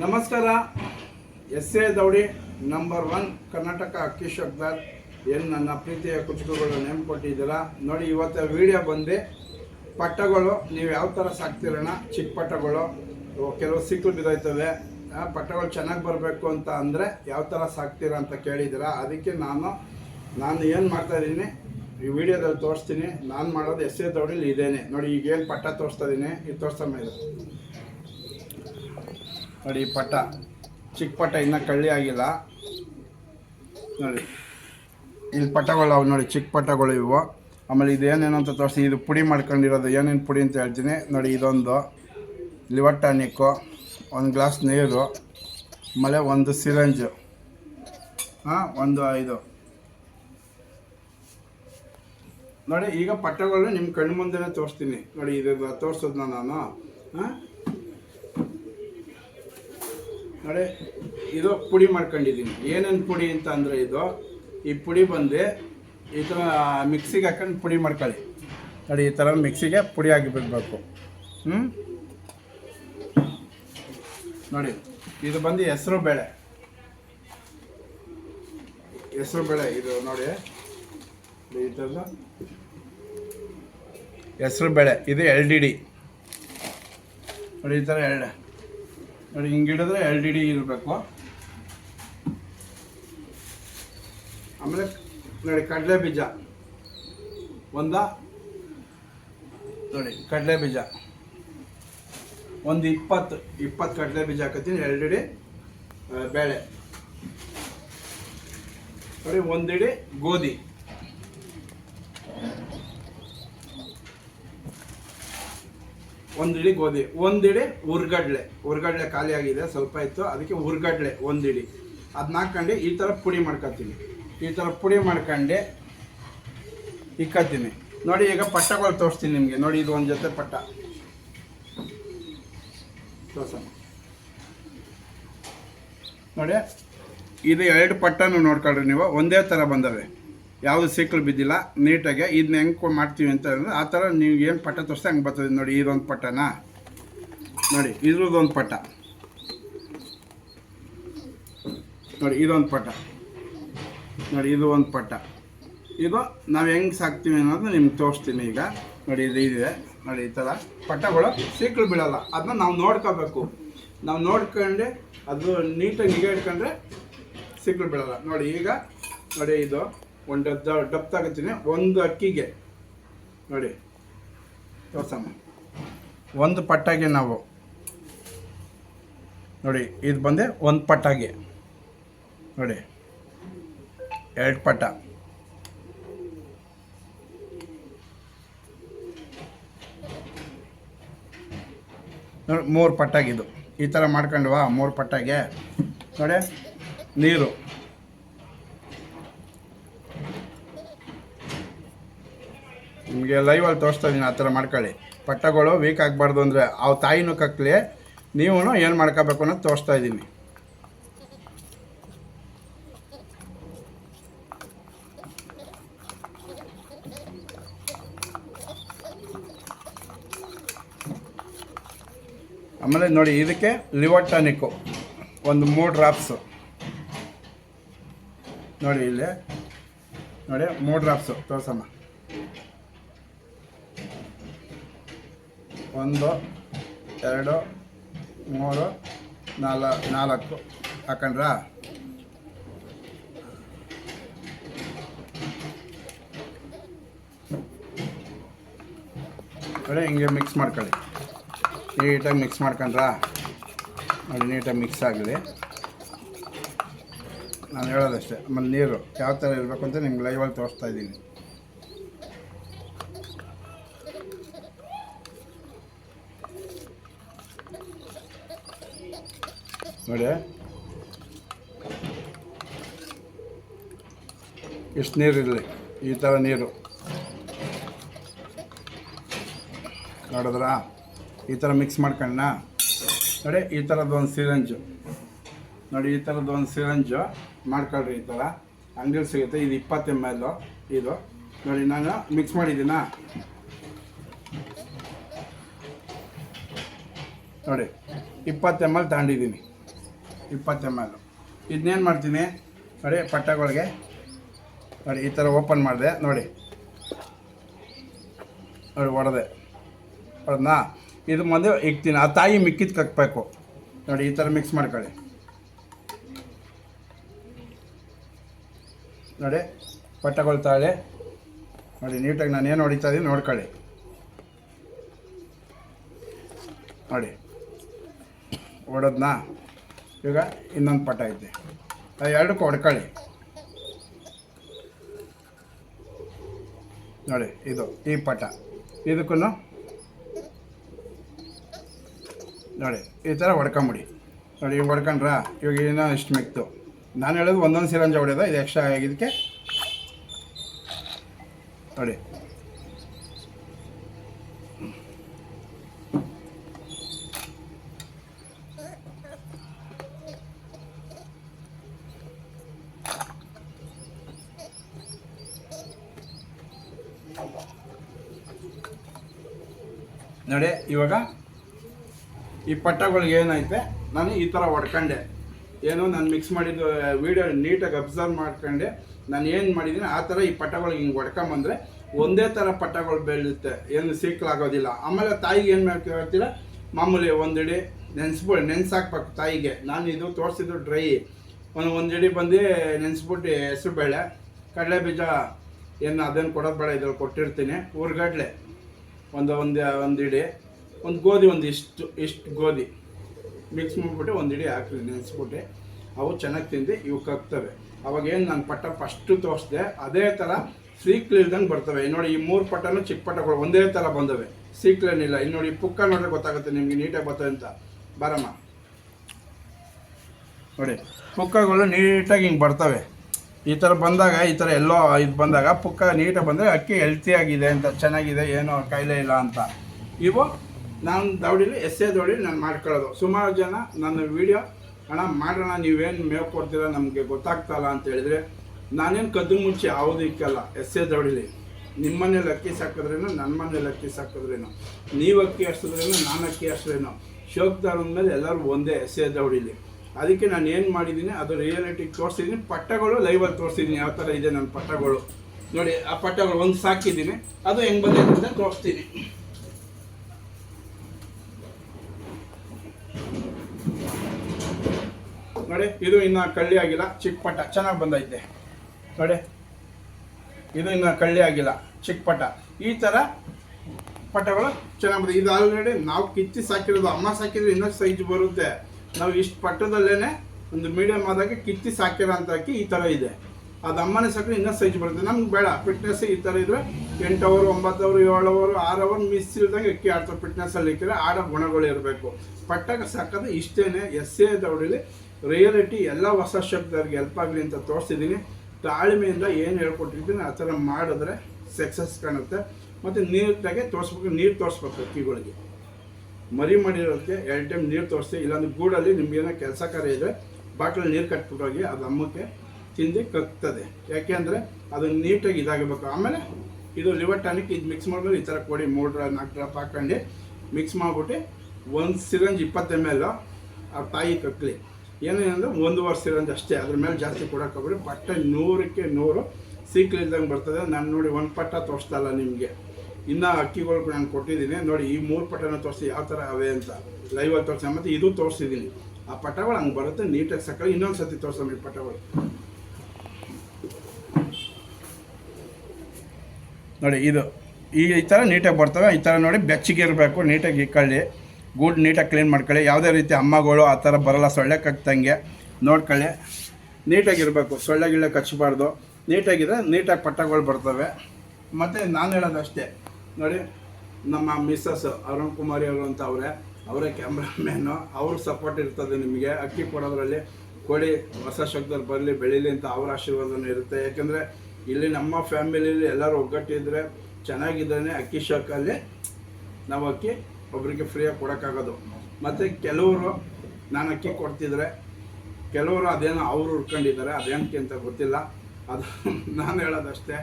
ನಮಸ್ಕಾರ. S A ದೌಡಿ number one Karnataka ಅಕ್ಕಿ ಶಬ್ದಾರ್ ಏನು ನನ್ನ ಪ್ರೀತಿಯ ಕುಚುಕುಗಳು ನೇಮ್ ನೋಡಿ, ಇವತ್ತು ವಿಡಿಯೋ ಬಂದು. ಪಟ್ಟಗಳು, ನೀವು ಯಾವ ಥರ ಸಾಕ್ತಿರೋಣ ಚಿಕ್ಕ ಪಟ್ಟಗಳು ಕೆಲವು ಸಿಕ್ಕಲು ಬಿದ್ದೋಯ್ತವೆ. ಪಟ್ಟಗಳು ಚೆನ್ನಾಗಿ ಬರಬೇಕು ಅಂತ ಅಂದರೆ ಯಾವ ಥರ ಸಾಕ್ತೀರಾ ಅಂತ ಕೇಳಿದ್ದೀರಾ? ಅದಕ್ಕೆ ನಾನು ನಾನು ಏನು ಮಾಡ್ತಾ ಇದ್ದೀನಿ, ಈ ವಿಡಿಯೋದಲ್ಲಿ ತೋರಿಸ್ತೀನಿ. ನಾನು ಮಾಡೋದು ಎಸ್ ಎ ದೌಡಿಲಿ ಇದೇನೆ. ನೋಡಿ, ಈಗ ಏನು ಪಟ್ಟ ತೋರಿಸ್ತಾ ಇದ್ದೀನಿ, ಇದು ತೋರಿಸ್ತಾ ನೋಡಿ ಈ ಪಟ್ಟ. ಚಿಕ್ಕ ಪಟ್ಟ ಇನ್ನೂ ಕಳ್ಳಿ ಆಗಿಲ್ಲ. ನೋಡಿ. ಇಲ್ಲಿ ಪಟ್ಟಗಳು ಅವು ನೋಡಿ, ಚಿಕ್ಕ ಪಟ್ಟಗಳು ಇವು. ಆಮೇಲೆ ಇದು ಏನೇನು ಅಂತ ತೋರಿಸ್ತೀನಿ ಇದು ಪುಡಿ ಮಾಡ್ಕೊಂಡಿರೋದು. ಏನೇನು ಪುಡಿ ಅಂತ ಹೇಳ್ತೀನಿ. ನೋಡಿ, ಇದೊಂದು ಲಿವರ್ ಟಾನಿಕ್ಕು ಒಂದು ಗ್ಲಾಸ್ ನೀರು, ಆಮೇಲೆ ಒಂದು ಸಿರಂಜು. ಹಾಂ, ಒಂದು ಐದು. ನೋಡಿ, ಈಗ ಪಟ್ಟಗಳನ್ನ ನಿಮ್ಮ ಕಣ್ಣು ಮುಂದೆನೇ ತೋರಿಸ್ತೀನಿ. ನೋಡಿ, ಇದು ತೋರಿಸೋದನ್ನ ನಾನು. ಹಾಂ? ನೋಡಿ ಇದು ಪುಡಿ ಮಾಡ್ಕೊಂಡಿದ್ದೀನಿ. ಏನೇನು ಪುಡಿ ಅಂತ ಅಂದರೆ ಇದು, ಈ ಪುಡಿ ಬಂದು ಈ ಥರ ಮಿಕ್ಸಿಗೆ ಹಾಕೊಂಡು ಪುಡಿ ಮಾಡ್ಕೊಳ್ಳಿ. ನೋಡಿ, ಈ ಥರ ಮಿಕ್ಸಿಗೆ ಪುಡಿ ಹಾಕಿ ಬಿಡಬೇಕು. ಹ್ಞೂ ನೋಡಿ, ಇದು ಬಂದು ಹೆಸರು ಬೇಳೆ. ಹೆಸರು ಬೇಳೆ ಇದು ನೋಡಿ. ಈ ಥರದ ಹೆಸರು ಬೇಳೆ. ಇದು ಎಲ್ ಡಿ ಡಿ. ನೋಡಿ, ಈ ಥರ ಎಳ್ಳೆ ನೋಡಿ ಹಿಂಗೆ ಹಿಡಿದ್ರೆ ಎಲ್ ಡಿ ಡಿ ಇರಬೇಕು. ಆಮೇಲೆ ನೋಡಿ ಕಡಲೆ ಬೀಜ. ಒಂದ ನೋಡಿ ಕಡಲೆ ಬೀಜ. ಒಂದು ಇಪ್ಪತ್ತು ಇಪ್ಪತ್ತು ಕಡಲೆ ಬೀಜ ಹಾಕತ್ತೀನಿ ಎರಡು ಡಿ ಆ, ಬೇಳೆ. ನೋಡಿ ಒಂದಿಡಿ ಗೋಧಿ. ಒಂದು ಹಿಡಿ ಗೋಧಿ ಒಂದಿಡಿ ಉರ್ಗಡ್ಲೆ. ಉರ್ಗಡ್ಲೆ ಖಾಲಿ ಆಗಿದೆ, ಸ್ವಲ್ಪ ಇತ್ತು. ಅದಕ್ಕೆ ಉರ್ಗಡ್ಲೆ ಒಂದಿಡಿ ಅದನ್ನ ಹಾಕೊಂಡು ಈ ಥರ ಪುಡಿ ಮಾಡ್ಕೊತೀನಿ ಈ ಥರ ಪುಡಿ ಮಾಡ್ಕೊಂಡು ಇಕ್ಕತ್ತೀನಿ ನೋಡಿ, ಈಗ ಪಟ್ಟಗಳು ತೋರಿಸ್ತೀನಿ ನಿಮಗೆ. ನೋಡಿ, ಇದು ಒಂದು ಜೊತೆ ಪಟ್ಟ. ನೋಡಿ, ಇದು ಎರಡು ಪಟ್ಟನೂ ನೋಡ್ಕೊಳ್ರಿ ನೀವು. ಒಂದೇ ಥರ ಬಂದವೆ. ಯಾವುದು ಸಿಕ್ಕಲು ಬಿದ್ದಿಲ್ಲ ನೀಟಾಗಿ ಇದನ್ನ ಹೆಂಗೆ ಮಾಡ್ತೀವಿ ಅಂತ ಆ ಥರ ನೀವು ಏನು ಪಟ್ಟ ತೋರಿಸ್ತಾ ಹಂಗೆ ಬರ್ತದೆ ನೋಡಿ, ಇದೊಂದು ಪಟ್ಟನಾ ನೋಡಿ, ಇದ್ರದ್ದೊಂದು ಪಟ್ಟ ನೋಡಿ, ಇದೊಂದು ಪಟ್ಟ ನೋಡಿ, ಇದು ಒಂದು ಪಟ್ಟ ಇದು ನಾವು ಹೆಂಗೆ ಸಾಕ್ತೀವಿ ಅನ್ನೋದು ನಿಮ್ಗೆ ತೋರಿಸ್ತೀನಿ ಈಗ. ನೋಡಿ, ಇದು ಇದೆ. ನೋಡಿ, ಈ ಥರ. ಪಟ್ಟಗಳು ಸೀಕ್ಳು ಬೀಳಲ್ಲ ಅದನ್ನ ನಾವು ನೋಡ್ಕೋಬೇಕು. ನಾವು ನೋಡ್ಕೊಂಡು, ಅದು ನೀಟಾಗಿ ನಿಗಾ ಇಟ್ಕೊಂಡ್ರೆ ಸೀಕ್ಳು ಬೀಳಲ್ಲ ನೋಡಿ, ಈಗ, ನೋಡಿ, ಇದು. ಒಂದು ಡಬ್ ಡಬ್ ತಗೋತೀನಿ ಒಂದು ಅಕ್ಕಿಗೆ. ನೋಡಿ, ತೋರ್ಸಮ್ಮ. ಒಂದು ಪಟ್ಟಾಗೆ ನಾವು. ನೋಡಿ, ಇದು ಬಂದೆ ಒಂದು ಪಟ್ಟಾಗೆ. ನೋಡಿ, ಎರಡು ಪಟ್ಟ. ನೋಡಿ, ಮೂರು ಪಟ್ಟಾಗಿದ್ದು. ಈ ಥರ ಮಾಡ್ಕೊಂಡ್ವಾ ಮೂರು ಪಟ್ಟಾಗೆ. ನೋಡಿ, ನೀರು. ನಿಮಗೆ ಲೈವಲ್ಲಿ ತೋರಿಸ್ತಾ ಇದ್ದೀನಿ ಆ ಥರ ಮಾಡ್ಕೊಳ್ಳಿ. ಪಟ್ಟಗಳು ವೀಕ್ ಆಗಬಾರ್ದು ಅಂದರೆ ಅವು ತಾಯಿನೂ ಕಕ್ಕಲಿ ನೀವು ಏನು ಮಾಡ್ಕೋಬೇಕು ಅನ್ನೋದು ತೋರಿಸ್ತಾ ಇದ್ದೀನಿ ಆಮೇಲೆ ನೋಡಿ, ಇದಕ್ಕೆ ಲಿವರ್ ಟಾನಿಕ್ಕು, ಒಂದು ಮೂರು ಡ್ರಾಪ್ಸು ನೋಡಿ ಇಲ್ಲಿ, ನೋಡಿ, ಮೂರು ಡ್ರಾಪ್ಸು ತೋರ್ಸಮ್ಮ. ಒಂದು, ಎರಡು, ಮೂರು ನಾಲ್ಕು ನಾಲ್ಕು. ಹಾಕೊಂಡ್ರಾ? ಕಡೆ ಹಿಂಗೆ ಮಿಕ್ಸ್ ಮಾಡ್ಕೊಳ್ಳಿ. ನೀಟಾಗಿ ಮಿಕ್ಸ್ ಮಾಡ್ಕೊಂಡ್ರಾ? ನೋಡಿ, ನೀಟಾಗಿ ಮಿಕ್ಸ್ ಆಗಲಿ ನಾನು ಹೇಳೋದಷ್ಟೇ. ಆಮೇಲೆ ನೀರು ಯಾವ ಥರ ಇರಬೇಕು ಅಂತ ನಿಮ್ಗೆ ಲೈವಲ್ಲಿ ತೋರಿಸ್ತಾ ಇದ್ದೀನಿ. ನೋಡಿ. ಇಷ್ಟು ನೀರಿರಲಿ ಈ ಥರ ನೀರು. ನೋಡಿದ್ರ? ಈ ಥರ ಮಿಕ್ಸ್ ಮಾಡ್ಕೊಂಡ ನೋಡಿ, ಈ ಥರದ್ದು ಒಂದು ಸಿರಂಜು. ನೋಡಿ, ಈ ಥರದ್ದು ಒಂದು ಸಿರಂಜು ಮಾಡ್ಕೊಳ್ರಿ ಈ ಥರ. ಅಂಗಡಿ ಸಿಗುತ್ತೆ, ಇದು ಇಪ್ಪತ್ತು ಎಂ ಎಲ್ ಇದು. ನೋಡಿ, ನಾನು ಮಿಕ್ಸ್ ಮಾಡಿದ್ದೀನಾ? ನೋಡಿ, ಇಪ್ಪತ್ತು ಎಂ ಎಲ್ ತಗೊಂಡಿದ್ದೀನಿ. ಇಪ್ಪತ್ತು ಎಂ ಎಲ್ ಇದನ್ನೇನು ಮಾಡ್ತೀನಿ? ನೋಡಿ, ಪಟ್ಟಗಳಿಗೆ. ನೋಡಿ, ಈ ಥರ ಓಪನ್ ಮಾಡಿದೆ, ನೋಡಿ. ನೋಡಿ ಹೊಡೆದೆ ಅದನ್ನ ಇದು ಮುಂದೆ ಇಕ್ತೀನಿ. ಆ ತಾಯಿ ಮಿಕ್ಕಿದ ಕಕ್ಬೇಕು. ನೋಡಿ, ಈ ಥರ ಮಿಕ್ಸ್ ಮಾಡ್ಕೊಳ್ಳಿ. ನೋಡಿ, ಪಟ್ಟಗಳು ತಾಳೆ. ನೋಡಿ, ನೀಟಾಗಿ ನಾನು ಏನು ಹೊಡಿತಾ ಇದೀನಿ ನೋಡ್ಕೊಳ್ಳಿ. ನೋಡಿ. ಹೊಡೆದ್ನಾ ಈಗ ಇನ್ನೊಂದು ಪಟ ಐತೆ. ಆ ಎರಡಕ್ಕೂ ಹೊಡ್ಕೊಳ್ಳಿ ನೋಡಿ, ಇದು, ಈ ಪಟ. ಇದಕ್ಕೂ ನೋಡಿ, ಈ ಥರ ಹೊಡ್ಕೊಂಬಿಡಿ. ನೋಡಿ ಈಗ ಹೊಡ್ಕೊಂಡ್ರ? ಇವಾಗ ಏನೋ ಇಷ್ಟು ಮಿಕ್ತು ನಾನು ಹೇಳೋದು ಒಂದೊಂದು ಸಿರಂಜ ಹೊಡೆಯೋದು? ಇದು ಎಕ್ಸ್ಟ್ರಾ ಆಗಿದ್ದಕ್ಕೆ? ನೋಡಿ ನೋಡಿ, ಇವಾಗ ಈ ಪಟ್ಟಗಳಿಗೆ ಏನೈತೆ? ನಾನು ಈ ಥರ ಹೊಡ್ಕೊಂಡೆ ಏನು ನಾನು ಮಿಕ್ಸ್ ಮಾಡಿದ್ದು ವೀಡಿಯೋ ನೀಟಾಗಿ ಅಬ್ಸರ್ವ್ ಮಾಡ್ಕೊಂಡೆ. ನಾನು ಏನು ಮಾಡಿದ್ದೀನಿ, ಆ ಥರ ಈ ಪಟ್ಟಗಳಿಗೆ ಹಿಂಗೆ ಹೊಡ್ಕೊಂಬಂದ್ರೆ ಒಂದೇ ಥರ ಪಟ್ಟಗಳು ಬೆಳೆಯುತ್ತೆ. ಏನು ಸೀಕ್ಲಾಗೋದಿಲ್ಲ. ಆಮೇಲೆ ತಾಯಿಗೆ ಏನು ಮಾಡ್ತೀರ ಮಾಮೂಲಿ ಒಂದಿಡಿ ನೆನೆಸ್ಬಿಟ್ಟು ನೆನ್ಸಾಕ್ಬೇಕು ತಾಯಿಗೆ. ನಾನು ಇದು ತೋರಿಸಿದ್ದು ಡ್ರೈ ಒಂದು ಒಂದಿಡಿ ಬಂದು ನೆನೆಸ್ಬಿಟ್ಟು ಹೆಸರು ಬೇಳೆ ಕಡಲೆ ಬೀಜ ಏನು ಅದನ್ನು ಕೊಡೋದು ಬೇಡ, ಇದ್ರಲ್ಲಿ ಕೊಟ್ಟಿರ್ತೀನಿ. ಊರ್ಗಡ್ಲೆ. ಒಂದು ಒಂದು ಒಂದು ಒಂದು ಗೋಧಿ ಒಂದು ಇಷ್ಟು ಇಷ್ಟು ಗೋಧಿ. ಮಿಕ್ಸ್ ಮಾಡಿಬಿಟ್ಟು ಒಂದು ಇಡಿ ಹಾಕಿ ನೆನೆಸ್ಬಿಟ್ಟು. ಅವು ಚೆನ್ನಾಗಿ ತಿಂದು ಇವು ಕಕ್ತವೆ ಅವಾಗ ಏನು ನಾನು ಪಟ್ಟ ಫಸ್ಟು ತೋರಿಸ್ದೆ, ಅದೇ ಥರ ಸೀಕ್ಲಿಲ್ದಂಗೆ ಬರ್ತವೆ. ನೋಡಿ ಈ ಮೂರು ಪಟ್ಟನು ಚಿಕ್ಕ ಪಟ್ಟಗಳು ಒಂದೇ ಥರ ಬಂದವೆ. ಸೀಕ್ಲೇನಿಲ್ಲ ಇನ್ನು ನೋಡಿ ಪುಕ್ಕ ನೋಡಿದ್ರೆ ಗೊತ್ತಾಗುತ್ತೆ ನಿಮಗೆ ನೀಟಾಗಿ ಬರ್ತದೆ ಅಂತ. ಬರಮ್ಮ. ನೋಡಿ, ಪುಕ್ಕಗಳು ನೀಟಾಗಿ ಹಿಂಗೆ ಬರ್ತವೆ. ಈ ಥರ ಬಂದಾಗ, ಈ ಥರ ಎಲ್ಲೋ ಇದು ಬಂದಾಗ ಪುಕ್ಕ ನೀಟಾಗಿ ಬಂದರೆ ಅಕ್ಕಿ ಹೆಲ್ತಿಯಾಗಿದೆ ಅಂತ, ಚೆನ್ನಾಗಿದೆ, ಏನೋ ಕಾಯಿಲೆ ಇಲ್ಲ ಅಂತ. ಇವು ನಾನು ದೌಡಿಲಿ ಎಸ್ ಎ ದೌಡಿಲಿ ನಾನು ಮಾಡ್ಕೊಳ್ಳೋದು. ಸುಮಾರು ಜನ ನನ್ನ ವಿಡಿಯೋ ಅಣ್ಣ, ಮಾಡೋಣ, ನೀವೇನು ಮೇವು ಕೊಡ್ತೀರ? ನಮಗೆ ಗೊತ್ತಾಗ್ತಲ್ಲ ಅಂತ ಹೇಳಿದ್ರೆ, ನಾನೇನು ಕದ್ದು ಮುಂಚೆ ಯಾವುದು ಇಕ್ಕಲ್ಲ. ಎಸ್ ಎ ದೌಡಿಲಿ ನಿಮ್ಮ ಮನೇಲಿ ಅಕ್ಕಿ ಸಾಕಿದ್ರೇನು ನನ್ನ ಮನೇಲಿ ಅಕ್ಕಿ ಸಾಕಿದ್ರೇನು? ನೀವು ಅಕ್ಕಿ ಹಚ್ಚಿದ್ರೇನು ನಾನು ಅಕ್ಕಿ ಹಚ್ಚಿದ್ರೇನು ಶೋಕ್ದಾರ ಮೇಲೆ ಎಲ್ಲರೂ ಒಂದೇ ಎಸ್ ಎ ದೌಡಿಲಿ. ಅದಕ್ಕೆ ನಾನು ಏನು ಮಾಡಿದ್ದೀನಿ, ಅದು ರಿಯಾಲಿಟಿ ತೋರಿಸಿದ್ದೀನಿ, ಪಟ್ಟಗಳು ಲೈವಲ್ಲಿ ತೋರಿಸಿದ್ದೀನಿ, ಯಾವ ಥರ ಇದೆ ನನ್ನ ಪಟ್ಟಗಳು. ನೋಡಿ, ಆ ಪಟ್ಟಗಳು ಒಂದು ಸಾಕಿದ್ದೀನಿ, ಅದು ಹೆಂಗೆ ಬಂದಿದೆ ಅಂತ ತೋರಿಸ್ತೀನಿ. ನೋಡಿ, ಇದು ಇನ್ನು ಕಳ್ಳಿ ಆಗಿಲ್ಲ, ಚಿಕ್ಕ ಪಟ್ಟ, ಚೆನ್ನಾಗಿ ಬಂದೈತೆ. ನೋಡಿ, ಇದು ಇನ್ನು ಕಳ್ಳಿ ಆಗಿಲ್ಲ, ಚಿಕ್ಕ ಪಟ್ಟ. ಈ ಥರ ಪಟ್ಟಗಳು ಚೆನ್ನಾಗಿ ಬಂದಿದೆ. ಇದು ಆಲ್ರೆಡಿ ನಾವು ಕಿತ್ತಿ ಸಾಕಿರೋದು, ಅಮ್ಮ ಸಾಕಿದ್ರೆ ಇನ್ನೊಂದು ಸೈಜ್ ಬರುತ್ತೆ. ನಾವು ಇಷ್ಟು ಪಟ್ಟದಲ್ಲೇ ಒಂದು ಮೀಡಿಯಮ್ ಆದಾಗ ಕಿತ್ತಿ ಸಾಕಿರೋ ಅಂತ ಅಕ್ಕಿ ಈ ಥರ ಇದೆ. ಅದು ಅಮ್ಮನೇ ಸಾಕಿದ್ರೆ ಇನ್ನೂ ಸೈಜ್ ಬರುತ್ತೆ. ನಮ್ಗೆ ಬೇಡ ಫಿಟ್ನೆಸ್ ಈ ಥರ ಇದ್ರೆ ಎಂಟು ಅವರು ಒಂಬತ್ತು ಅವರು ಏಳು ಅವರು ಆರು ಅವರ್ ಮಿಸ್ ಇಲ್ದಂಗೆ ಅಕ್ಕಿ ಆಡ್ತಾರೆ ಫಿಟ್ನೆಸ್ಸಲ್ಲಿ ಇಕ್ಕಿದ್ರೆ ಆಡೋ ಗುಣಗಳು ಇರಬೇಕು. ಪಟ್ಟಾಗ ಸಾಕೋದು ಇಷ್ಟೇನೆ ಎಸ್ ಎ ದೌಡಿಲಿ ರಿಯಾಲಿಟಿ ಎಲ್ಲ ಹೊಸ ಶಬ್ದವ್ರಿಗೆ ಹೆಲ್ಪ್ ಆಗಲಿ ಅಂತ ತೋರಿಸಿದ್ದೀನಿ. ತಾಳ್ಮೆಯಿಂದ ಏನು ಹೇಳ್ಕೊಟ್ಟಿರ್ತೀನಿ ಆ ಥರ ಮಾಡಿದ್ರೆ ಸಕ್ಸಸ್ ಕಾಣುತ್ತೆ. ಮತ್ತು ನೀಟಾಗೆ ತೋರಿಸ್ಬೇಕು ನೀರು ತೋರಿಸ್ಬೇಕು ಅಕ್ಕಿಗಳಿಗೆ. ಮರಿ ಮಾಡಿರೋದಕ್ಕೆ ಎರಡು ಟೈಮ್ ನೀರು ತೋರಿಸಿ, ಇಲ್ಲಾಂದ್ರೆ ಗೂಡಲ್ಲಿ ನಿಮಗೇನೋ ಕೆಲಸ ಕಾರ್ಯ ಇದ್ದರೆ ಬಾಟ್ಲಲ್ಲಿ ನೀರು ಕಟ್ಬಿಟ್ಟೋಗಿ ಅದು ಅಮ್ಮಕ್ಕೆ ತಿಂದು ಕಕ್ತದೆ. ಯಾಕೆಂದರೆ ಅದು ನೀಟಾಗಿ ಇದಾಗಬೇಕು. ಆಮೇಲೆ ಇದು ಲಿವರ್ ಟಾನಿಕ್ ಇದು ಮಿಕ್ಸ್ ಮಾಡಿದ್ರೆ ಈ ಥರ ಕೊಡಿ ಮೂರು ಡ್ರಾ, ನಾಲ್ಕು ಡ್ರಾಪ್ ಹಾಕ್ಕೊಂಡು ಮಿಕ್ಸ್ ಮಾಡಿಬಿಟ್ಟು ಒಂದು ಸಿರಂಜ್ ಇಪ್ಪತ್ತು ಎಂ ಎಲ್ ಆ ತಾಯಿ ಕಕ್ಕಲಿ ಏನೇನಂದ್ರೆ ಒಂದೂವರೆ ಸಿರಂಜ್ ಅಷ್ಟೇ. ಅದ್ರ ಮೇಲೆ ಜಾಸ್ತಿ ಕೊಡೋಕ್ಕೋಗ್ಬಿಡಿ ಪಟ್ಟ ನೂರಕ್ಕೆ ನೂರು. ಸೀಕ್ಲಿಲ್ದಂಗೆ ಬರ್ತದೆ. ನಾನು ನೋಡಿ ಒಂದು ಪಟ್ಟ ತೋರಿಸ್ತಾ ಇಲ್ಲ ನಿಮಗೆ. ಇನ್ನು ಅಕ್ಕಿಗಳು ನಾನು ಕೊಟ್ಟಿದ್ದೀನಿ. ನೋಡಿ, ಈ ಮೂರು ಪಟ್ಟನ ತೋರಿಸಿ ಯಾವ ಥರ ಅವೆ ಅಂತ. ಲೈವಲ್ಲಿ ತೋರಿಸ, ಮತ್ತು ಇದು ತೋರಿಸಿದ್ದೀನಿ. ಆ ಪಟ್ಟಗಳು ಹಂಗೆ ಬರುತ್ತೆ, ನೀಟಾಗಿ ಸಕ್ಕರೆ. ಇನ್ನೊಂದು ಸತಿ ಈ ಪಟ್ಟಗಳು ನೋಡಿ, ಇದು. ಈ ಈ ಥರ ನೀಟಾಗಿ ಬರ್ತವೆ. ಈ ಥರ ನೋಡಿ ಬೆಚ್ಚಗೆ ಇರಬೇಕು, ನೀಟಾಗಿ ಇಕ್ಕೊಳ್ಳಿ. ಗೂಡು ನೀಟಾಗಿ ಕ್ಲೀನ್ ಮಾಡ್ಕೊಳ್ಳಿ. ಯಾವುದೇ ರೀತಿ ಅಮ್ಮಗಳು ಆ ಥರ ಬರಲ್ಲ, ಸೊಳ್ಳೆ ಕಕ್ತಂಗೆ. ನೋಡ್ಕೊಳ್ಳಿ. ನೀಟಾಗಿರಬೇಕು ಸೊಳ್ಳೆ ಗಿಳ್ಳೆ ಕಚ್ಚಬಾರ್ದು. ನೀಟಾಗಿದ್ರೆ ನೀಟಾಗಿ ಪಟ್ಟಗಳು ಬರ್ತವೆ. ಮತ್ತು ನಾನು ಹೇಳೋದು ಅಷ್ಟೇ ನೋಡಿ, ನಮ್ಮ ಮಿಸ್ಸಸ್ ಅರುಣ್ ಕುಮಾರಿ ಅವರು ಅಂತ ಅವರೇ ಅವರೇ ಕ್ಯಾಮ್ರಾಮ್ಯಾನು, ಅವ್ರ ಸಪೋರ್ಟ್ ಇರ್ತದೆ ನಿಮಗೆ. ಅಕ್ಕಿ ಕೊಡೋದ್ರಲ್ಲಿ ಕೊಡಿ, ಹೊಸ ಶಬ್ದದಲ್ಲಿ ಬರಲಿ, ಬೆಳೀಲಿ ಅಂತ ಅವ್ರ ಆಶೀರ್ವಾದನೂ ಇರುತ್ತೆ. ಯಾಕೆಂದರೆ ಇಲ್ಲಿ ನಮ್ಮ ಫ್ಯಾಮಿಲಿಯಲ್ಲಿ ಎಲ್ಲರೂ ಒಗ್ಗಟ್ಟಿದ್ರೆ ಚೆನ್ನಾಗಿದ್ದರೆ ಅಕ್ಕಿ ಶಾಕಲ್ಲಿ ನಾವು ಅಕ್ಕಿ ಒಬ್ಬರಿಗೆ ಫ್ರೀಯಾಗಿ ಕೊಡೋಕ್ಕಾಗೋದು. ಮತ್ತು ಕೆಲವರು ನಾನು ಅಕ್ಕಿ ಕೊಡ್ತಿದ್ರೆ, ಕೆಲವರು ಅದೇನೋ ಅವರು ಹುಡ್ಕೊಂಡಿದ್ದಾರೆ ಅದೇನಕ್ಕೆ ಅಂತ ಗೊತ್ತಿಲ್ಲ. ಅದು ನಾನು ಹೇಳೋದಷ್ಟೇ.